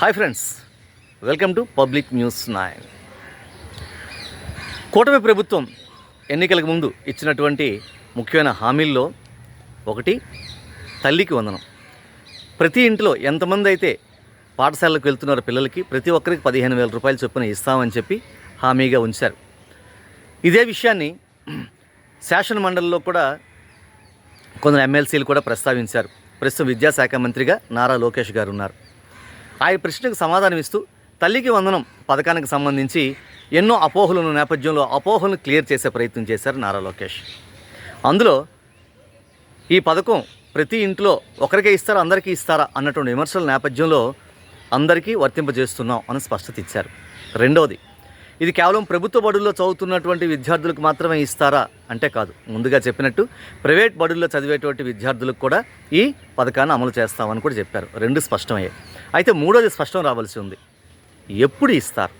Hi friends welcome to public news nine. కూటమి ప్రభుత్వం ఎన్నికలకు ముందు ఇచ్చినటువంటి ముఖ్యమైన హామీల్లో ఒకటి తల్లికి వందనం. ప్రతి ఇంట్లో ఎంతమంది అయితే పాఠశాలకు వెళ్తున్నారో పిల్లలకి ప్రతి ఒక్కరికి పదిహేను వేల రూపాయలు చొప్పున ఇస్తామని చెప్పి హామీగా ఉంచారు. ఇదే విషయాన్ని శాసన మండలిలో కూడా కొందరు ఎమ్మెల్సీలు కూడా ప్రస్తావించారు. ప్రస్తుతం విద్యాశాఖ మంత్రిగా నారా లోకేష్ గారు ఉన్నారు. ఆయన ప్రశ్నకు సమాధానం ఇస్తూ తల్లికి వందనం పథకానికి సంబంధించి ఎన్నో అపోహలను నేపథ్యంలో అపోహలను క్లియర్ చేసే ప్రయత్నం చేశారు నారా లోకేష్. అందులో ఈ పథకం ప్రతి ఇంట్లో ఒకరికే ఇస్తారా అందరికీ ఇస్తారా అన్నటువంటి విమర్శల నేపథ్యంలో అందరికీ వర్తింపజేస్తున్నాం అని స్పష్టత ఇచ్చారు. రెండవది ఇది కేవలం ప్రభుత్వ బడుల్లో చదువుతున్నటువంటి విద్యార్థులకు మాత్రమే ఇస్తారా అంటే కాదు. ముందుగా చెప్పినట్టు ప్రైవేట్ బడుల్లో చదివేటువంటి విద్యార్థులకు కూడా ఈ పథకాన్ని అమలు చేస్తామని కూడా చెప్పారు. రెండు స్పష్టమయ్యాయి. అయితే మూడోది స్పష్టం రావాల్సి ఉంది. ఎప్పుడు ఇస్తారు?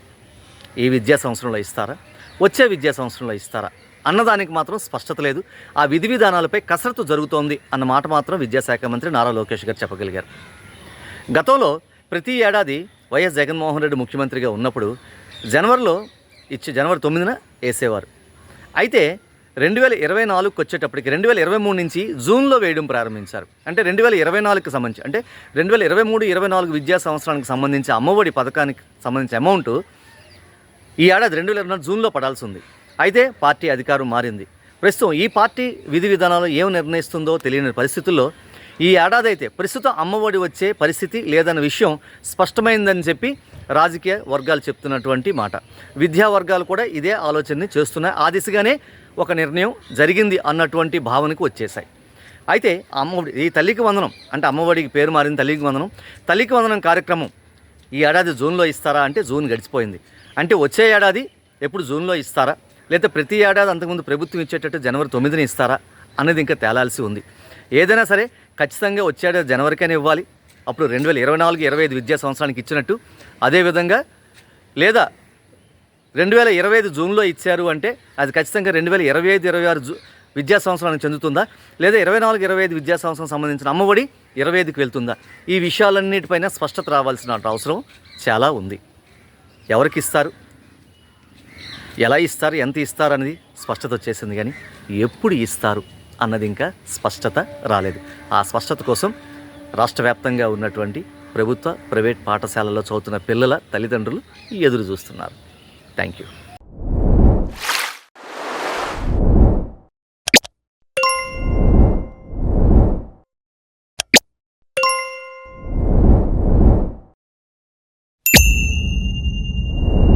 ఈ విద్యా సంవత్సరంలో ఇస్తారా? వచ్చే విద్యా సంవత్సరంలో ఇస్తారా? అన్నదానికి మాత్రం స్పష్టత లేదు. ఆ విధి విధానాలపై కసరత్తు జరుగుతోంది అన్న మాట మాత్రం విద్యాశాఖ మంత్రి నారా లోకేష్ గారు చెప్పగలిగారు. గతంలో ప్రతి ఏడాది వైఎస్ జగన్మోహన్ రెడ్డి ముఖ్యమంత్రిగా ఉన్నప్పుడు జనవరిలో ఇచ్చి జనవరి తొమ్మిదిన వేసేవారు. అయితే రెండు వేల ఇరవై నాలుగుకి వచ్చేటప్పటికి రెండు వేల ఇరవై మూడు నుంచి జూన్లో వేయడం ప్రారంభించారు. అంటే రెండు వేల ఇరవై నాలుగుకి సంబంధించి అంటే రెండు వేల ఇరవై మూడు ఇరవై నాలుగు విద్యా సంవత్సరానికి సంబంధించి అమ్మఒడి పథకానికి సంబంధించిన అమౌంట్ ఈ ఏడాది రెండు వేల ఇరవై నాలుగు జూన్లో పడాల్సి ఉంది అయితే పార్టీ అధికారం మారింది. ప్రస్తుతం ఈ పార్టీ విధి విధానాలు ఏం నిర్ణయిస్తుందో తెలియని పరిస్థితుల్లో ఈ ఏడాది అయితే ప్రస్తుతం అమ్మఒడి వచ్చే పరిస్థితి లేదన్న విషయం స్పష్టమైందని చెప్పి రాజకీయ వర్గాలు చెప్తున్నటువంటి మాట. విద్యా వర్గాలు కూడా ఇదే ఆలోచనని చేస్తున్నాయి. ఆ దిశగానే ఒక నిర్ణయం జరిగింది అన్నటువంటి భావనకు వచ్చేసాయి అయితే అమ్మఒడి ఈ తల్లికి వందనం అంటే అమ్మఒడికి పేరు మారింది తల్లికి వందనం తల్లికి వందనం కార్యక్రమం ఈ ఏడాది జూన్లో ఇస్తారా అంటే జూన్ గడిచిపోయింది. అంటే వచ్చే ఏడాది ఎప్పుడు జూన్లో ఇస్తారా? లేదా ప్రతి ఏడాది అంతకుముందు ప్రభుత్వం ఇచ్చేటట్టు జనవరి తొమ్మిదిని ఇస్తారా? అనేది ఇంకా తేలాల్సి ఉంది. ఏదైనా సరే ఖచ్చితంగా వచ్చే జనవరికైనా ఇవ్వాలి. అప్పుడు రెండు వేల ఇరవై నాలుగు ఇరవై ఐదు విద్యా సంవత్సరానికి ఇచ్చినట్టు. అదేవిధంగా లేదా రెండు వేల ఇరవై ఐదు జూన్లో ఇచ్చారు అంటే అది ఖచ్చితంగా రెండు వేల ఇరవై ఐదు ఇరవై ఆరు జూ విద్యా సంవత్సరానికి చెందుతుందా? లేదా ఇరవై నాలుగు ఇరవై ఐదు విద్యా సంవత్సరం సంబంధించిన అమ్మఒడి ఇరవై ఐదుకి వెళ్తుందా? ఈ విషయాలన్నిటిపైన స్పష్టత రావాల్సిన అవసరం చాలా ఉంది. ఎవరికి ఇస్తారు? ఎలా ఇస్తారు? ఎంత ఇస్తారు? అనేది స్పష్టత వచ్చేసింది కానీ ఎప్పుడు ఇస్తారు? అన్నది ఇంకా స్పష్టత రాలేదు. ఆ స్పష్టత కోసం రాష్ట్ర వ్యాప్తంగా ఉన్నటువంటి ప్రభుత్వ ప్రైవేట్ పాఠశాలలో చదువుతున్న పిల్లల తల్లిదండ్రులు ఎదురు చూస్తున్నారు థ్యాంక్ యూ